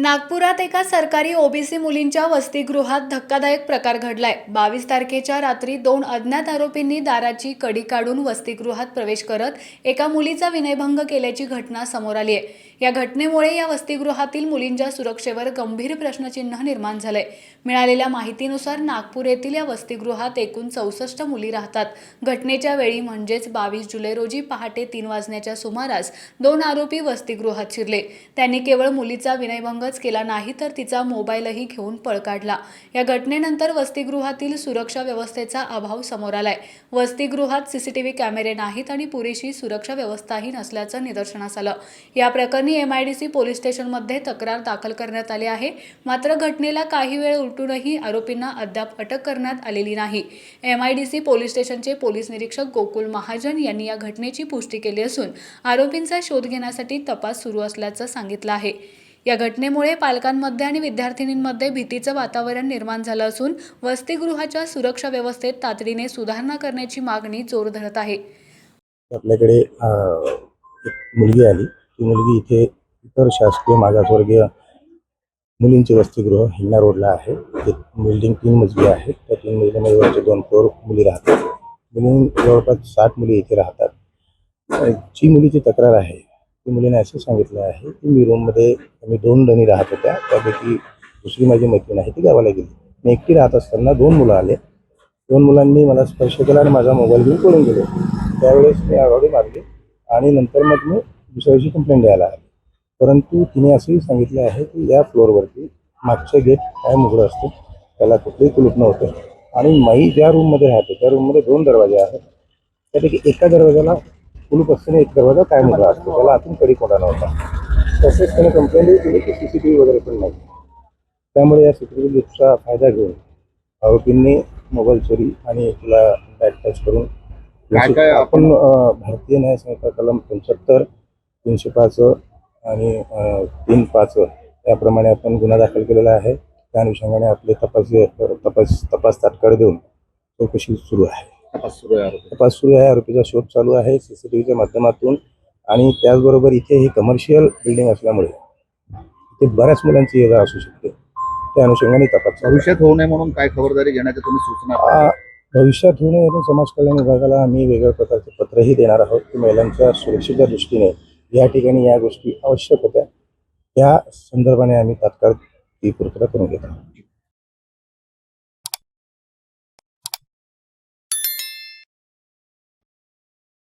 नागपुरात एका सरकारी ओबीसी मुलींच्या वसतिगृहात धक्कादायक प्रकार घडलाय. बावीस तारखेच्या रात्री दोन अज्ञात आरोपींनी दाराची कडी काढून वसतिगृहात प्रवेश करत एका मुलीचा विनयभंग केल्याची घटना समोर आली आहे. या घटनेमुळे या वसतिगृहातील मुलींच्या सुरक्षेवर गंभीर प्रश्नचिन्ह निर्माण झालंय. मिळालेल्या माहितीनुसार नागपूर येथील या वसतिगृहात एकूण चौसष्ट मुली राहतात. घटनेच्या वेळी म्हणजेच बावीस जुलै रोजी पहाटे तीन वाजण्याच्या सुमारास दोन आरोपी वसतिगृहात शिरले. त्यांनी केवळ मुलीचा विनयभंगच केला नाही तर तिचा मोबाईलही घेऊन पळ काढला. या घटनेनंतर वसतिगृहातील सुरक्षा व्यवस्थेचा अभाव समोर आलाय. वसतिगृहात सीसीटीव्ही कॅमेरे नाहीत आणि पुरेशी सुरक्षा व्यवस्थाही नसल्याचं निदर्शनास आलं. या प्रकरणी मी M I D C police स्टेशनमध्ये तक्रार दाखल करण्यात आली आहे. मात्र घटनेला काही वेळ उलटूनही आरोपींना अद्याप अटक करण्यात आलेली नाही. M I D C police स्टेशनचे पोलीस निरीक्षक गोकुल महाजन यांनी या घटनेची पुष्टी केली असून आरोपींचा शोध घेण्यासाठी तपास सुरू असल्याचं सांगितलं आहे. या घटनेमुळे पालकांमध्ये आणि विद्यार्थिनींमध्ये भीतीचं वातावरण निर्माण झालं असून वसतिगृहाच्या सुरक्षा व्यवस्थेत तातडीने सुधारणा करण्याची मागणी जोर धरत आहे. आपल्याकडे एक मुलगी आली. ती मुलगी इथे इतर शासकीय मागासवर्गीय मुलींचे वसतिगृह हिंगणा रोडला आहे. ते बिल्डिंग तीन मजली आहे. त्या तीन मजलीमध्ये वरचे दोन फ्लोअर मुली राहतात. मुली जवळपास साठ मुली इथे राहतात. जी मुलीची तक्रार आहे ती मुलीने असं सांगितलं आहे की मी रूममध्ये मी दोन जणी राहत होत्या. त्यापैकी दुसरी माझी मैत्रीण आहे ती गावाला गेली. मी एकटी राहत असताना दोन मुलं आले. दोन मुलांनी मला स्पर्श केला आणि माझा मोबाईल घेऊन पडून गेले. त्यावेळेस मी आघाडी मारली आणि नंतर मग मी दुसऱ्या दिवशी कंप्लेंट द्यायला आले. परंतु तिने असंही सांगितलं आहे की या फ्लोअरवरती मागचे गेट कायम उघडं असतं त्याला कुठलंही कुलूप नव्हतं. आणि मी ज्या रूममध्ये राहते त्या रूममध्ये दोन दरवाजे आहेत. त्यापैकी एका दरवाजाला कुलूप असताना एक दरवाजा कायम उघडा असतो त्याला आतून कडी कोणा नव्हता. तसेच त्याने कंप्लेंटही केली की सी सी टी व्ही वगैरे पण नाही. त्यामुळे या सी सी टी व्हीचा फायदा घेऊन आरोपींनी मोबाईल चोरी आणि तिला बॅट टच करून काय काय आपण भारतीय न्याय संहिता कलम पंच्याहत्तर तीनशे पाच आणि तीन पाच याप्रमाणे आपण गुन्हा दाखल केलेला आहे. त्या अनुषंगाने आपले तपास तपास तपास तात्काळ देऊन चौकशी सुरू आहे. तपास सुरू आहे तपास सुरू आहे आरोपीचा शोध चालू आहे सीसीटीव्हीच्या माध्यमातून आणि त्याचबरोबर इथे ही कमर्शियल बिल्डिंग असल्यामुळे इथे बऱ्याच मुलांची ये जा असू शकते. त्या अनुषंगाने तपास. भविष्यात होऊ नये म्हणून काय खबरदारी घेण्याच्या तुम्ही सूचना भविष्यात होऊ नये म्हणून समाज कल्याण विभागाला आम्ही वेगळ्या प्रकारचे पत्रही देणार आहोत. की महिलांच्या सुरक्षेच्या दृष्टीने या ठिकाणी या गोष्टी आवश्यक होत्या. त्या संदर्भाने आम्ही तात्काळ ती पूर्तता करून घेत आहोत.